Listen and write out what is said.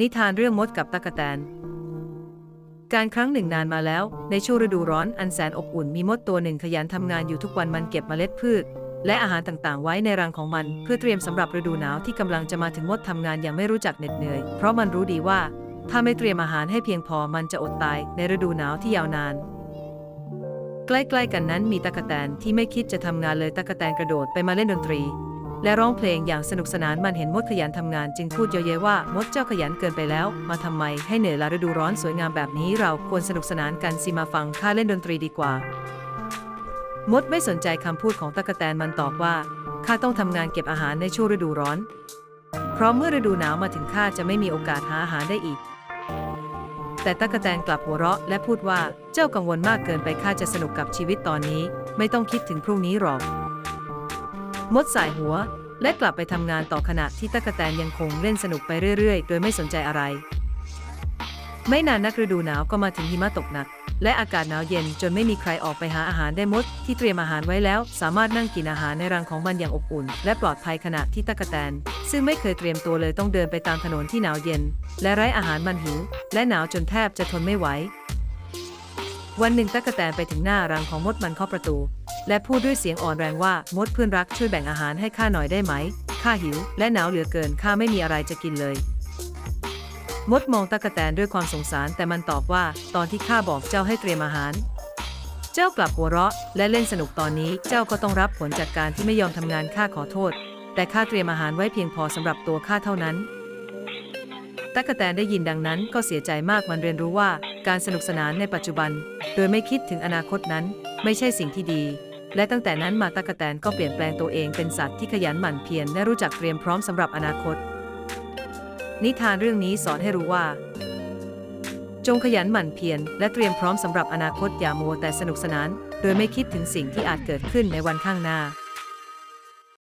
นิทานเรื่องมดกับตะกแตน การครั้งหนึ่งนานมาแล้ว ในช่วงฤดูร้อนอันแสนอบอุ่นมีมดตัวหนึ่งขยันทำงานอยู่ทุกวันมันเก็บเมล็ดพืช และอาหารต่างๆ ไว้ในรังของมัน เพื่อเตรียมสำหรับฤดูหนาวที่กำลังจะมาถึงมดทำงานอย่างไม่รู้จักเหน็ดเหนื่อย เพราะมันรู้ดีว่า ถ้าไม่เตรียมอาหารให้เพียงพอมันจะอดตายในฤดูหนาวที่ยาวนาน ใกล้ๆกันนั้นมีตะกแตนที่ไม่คิดจะทำงานเลยตะกแตนกระโดดไปมาเล่นดนตรี และร้องเพลงอย่างสนุกสนานมันเห็นมดขยันทำงานจึงพูดเยอะๆว่ามดเจ้าขยันเกินไปแล้ว มาทำไมให้เหนื่อยละฤดูร้อนสวยงามแบบนี้เราควรสนุกสนานกันสิมาฟังข้าเล่นดนตรีดีกว่า มดไม่สนใจคำพูดของตะกแตนมันตอบว่าข้าต้องทำงานเก็บอาหารในช่วงฤดูร้อน เพราะเมื่อฤดูหนาวมาถึงข้าจะไม่มีโอกาสหาอาหารได้อีก แต่ตะกแตนกลับหัวเราะและพูดว่าเจ้ากังวลมากเกินไปข้าจะสนุกกับชีวิตตอนนี้ ไม่ต้องคิดถึงพรุ่งนี้หรอกมดสายหัว และกลับไปทำงานต่อขณะที่ตะกะแตนยังคงเล่นสนุกไปเรื่อยๆ โดยไม่สนใจอะไร ไม่นานนักฤดูหนาวก็มาถึงหิมะตกหนัก และอากาศหนาวเย็นจนไม่มีใครออกไปหาอาหารได้มด ที่เตรียมอาหารไว้แล้ว สามารถนั่งกินอาหารในรังของมันอย่างอบอุ่น และปลอดภัยขณะที่ตะกะแตน ซึ่งไม่เคยเตรียมตัวเลยต้องเดินไปตามถนนที่หนาวเย็น และไร้อาหารมันหิวและหนาวจนแทบจะทนไม่ไหว วันหนึ่งตะกแตนไปถึงหน้ารังของมดมันเคาประตู และพูดด้วยเสียงอ่อนแรงว่ามดเพื่อนรักช่วยแบ่งอาหารให้ข้าหน่อยได้ไหมข้าหิว และหนาวเหลือเกินข้าไม่มีอะไรจะกินเลย มดมองตะกแตนด้วยความสงสารแต่มันตอบว่า ตอนที่ข้าบอกเจ้าให้เตรียมอาหาร เจ้ากลับหัวเราะ และเล่นสนุกตอนนี้เจ้าก็ต้องรับผลจากการที่ไม่ยอมทำงานข้าขอโทษ แต่ข้าเตรียมอาหารไว้เพียงพอสำหรับตัวข้าเท่านั้น ตะกแตนได้ยินดังนั้นก็เสียใจมากมันเรียนรู้ว่า การสนุกสนานในปัจจุบัน โดยไม่คิดถึงอนาคตนั้น ไม่ใช่สิ่งที่ดี และตั้งแต่นั้นมาตะกแตนก็เปลี่ยนแปลงตัวเองเป็นสัตว์ที่ขยันหมั่นเพียรและรู้จักเตรียมพร้อมสำหรับอนาคต นิทานเรื่องนี้สอนให้รู้ว่า จงขยันหมั่นเพียรและเตรียมพร้อมสำหรับอนาคตอย่ามัวแต่สนุกสนาน โดยไม่คิดถึงสิ่งที่อาจเกิดขึ้นในวันข้างหน้า